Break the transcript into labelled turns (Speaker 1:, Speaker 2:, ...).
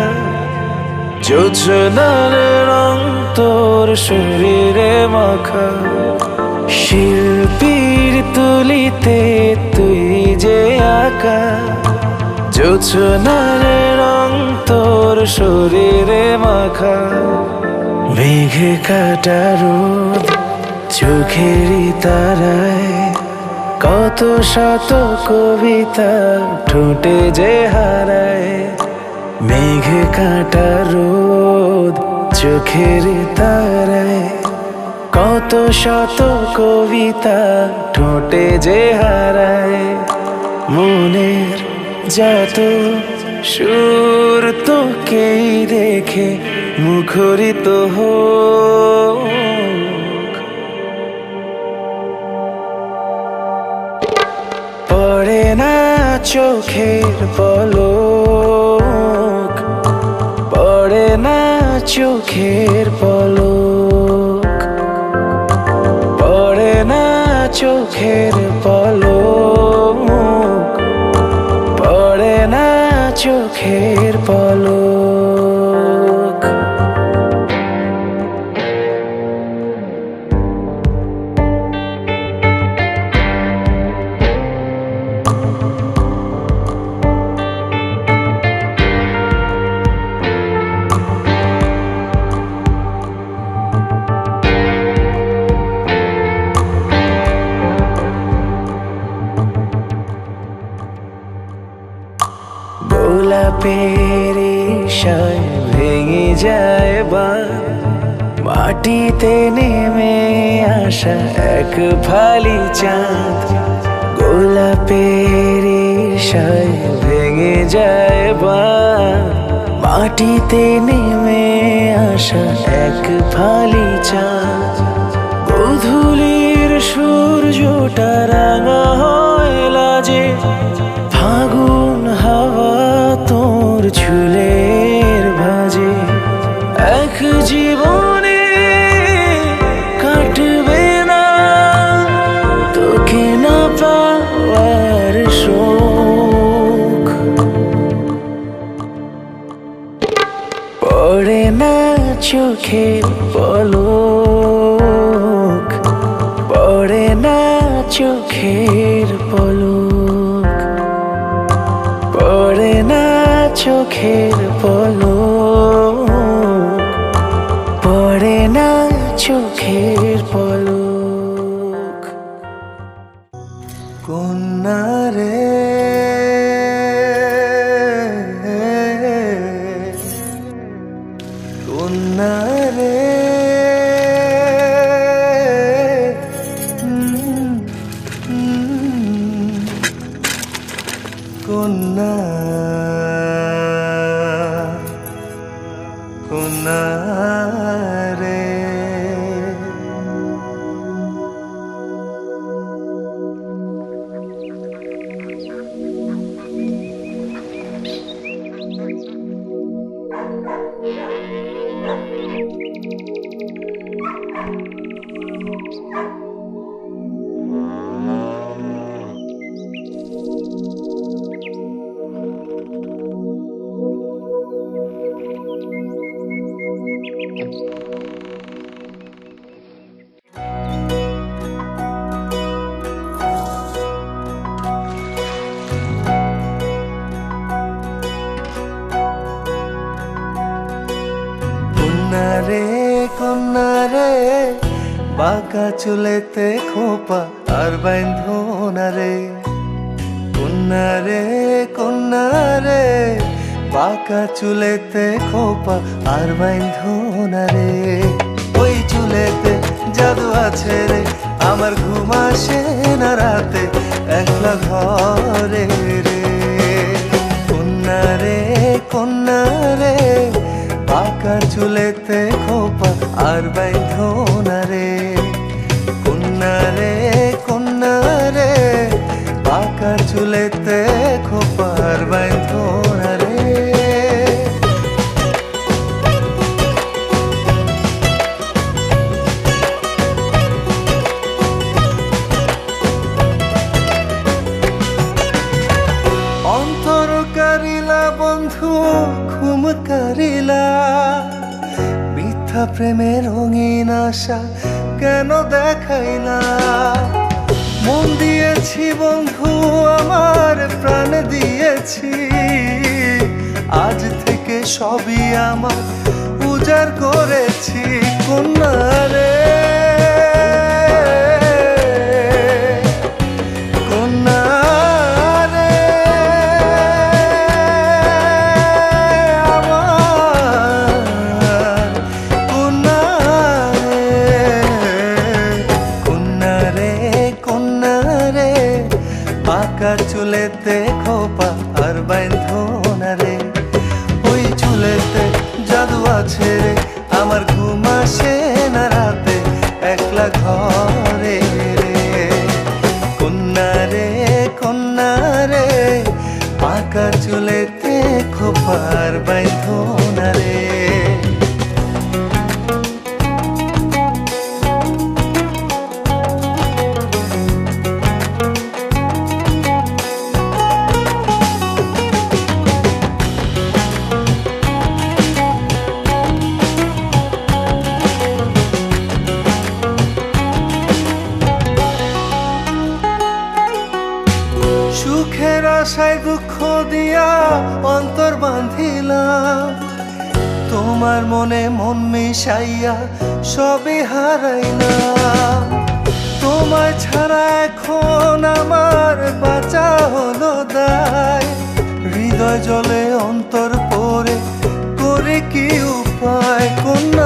Speaker 1: আঁকা যোজনার রং তোর শরীরে মাখা। শিল্পীর তুলিতে তুই যে আঁকা। যোজনার রং তোর শরীরে মাখা। মেঘে কাটা রোদ চোখেরই তারায়। কত শত কবিতা ঠোঁটে যে হারায়। মেঘে কাটা রোদ, চোখের তারায়। কত শত কবিতা ঠোঁটে যে হারায়। মনের যত সুর তোকেই রেখে মুখরিত হোক। পড়ে না চোখের পলক। চোখের পলক। পড়ে না চোখের পলক। পড়ে না চোখের পলক। গোলাপের ঈশায় ভেঙে যায় বা মাটিতে নেমে আসা এক ফালি চাঁদ। গোলাপের ঈশায় ভেঙে যায় বা মাটিতে নেমে আসা এক ফালি চাঁদ। গধূলির সূর্যটা রাঙা হয় লাজে। তোর চুলের ভাজে এক জীবনে কাটবে না। তোকে না পাওয়ার শোক। পড়ে না চোখের পলক। পড়ে না চোখের চোখের পলক পড়ে না চোখের পলক। কন্যা রে কন্যা রে কন্যা কন্যা কন্যা রে। বাঁকা চুলেতে খোপা আর বাইন্ধনা রে। কন্যা রে কন্যা রে। বাঁকা চুলেতে খোপা আর বাইন্ধনা রে। ওই চুলেতে জাদু আছে রে। আমার ঘুম আসে না রাতে, একলা ঘরে রে। কন্যা রে কন্যা রে। পাকা চুলেতে খোপা আর বাইন্ধনা
Speaker 2: প্রেমের রঙিন আশা কেন দেখাই না? মন দিয়েছি বন্ধু, আমার প্রাণ দিয়েছি। আজ থেকে সবই আমার উজাড় করেছি। কন্যা রে আসে না রাতে একলা ঘরে কন্যা রে কন্যা রে পাকা চুলেতে খোপার বাইন্ধনা দুঃখ দিয়া অন্তর বাঁধিলাম। তোমার মনে মন মিশাইয়া সবে হারাইলাম। তোমায় ছাড়া এখন আমার বাঁচা হলো দায়। হৃদয় জলে অন্তর পরে করে কি উপায়? কোন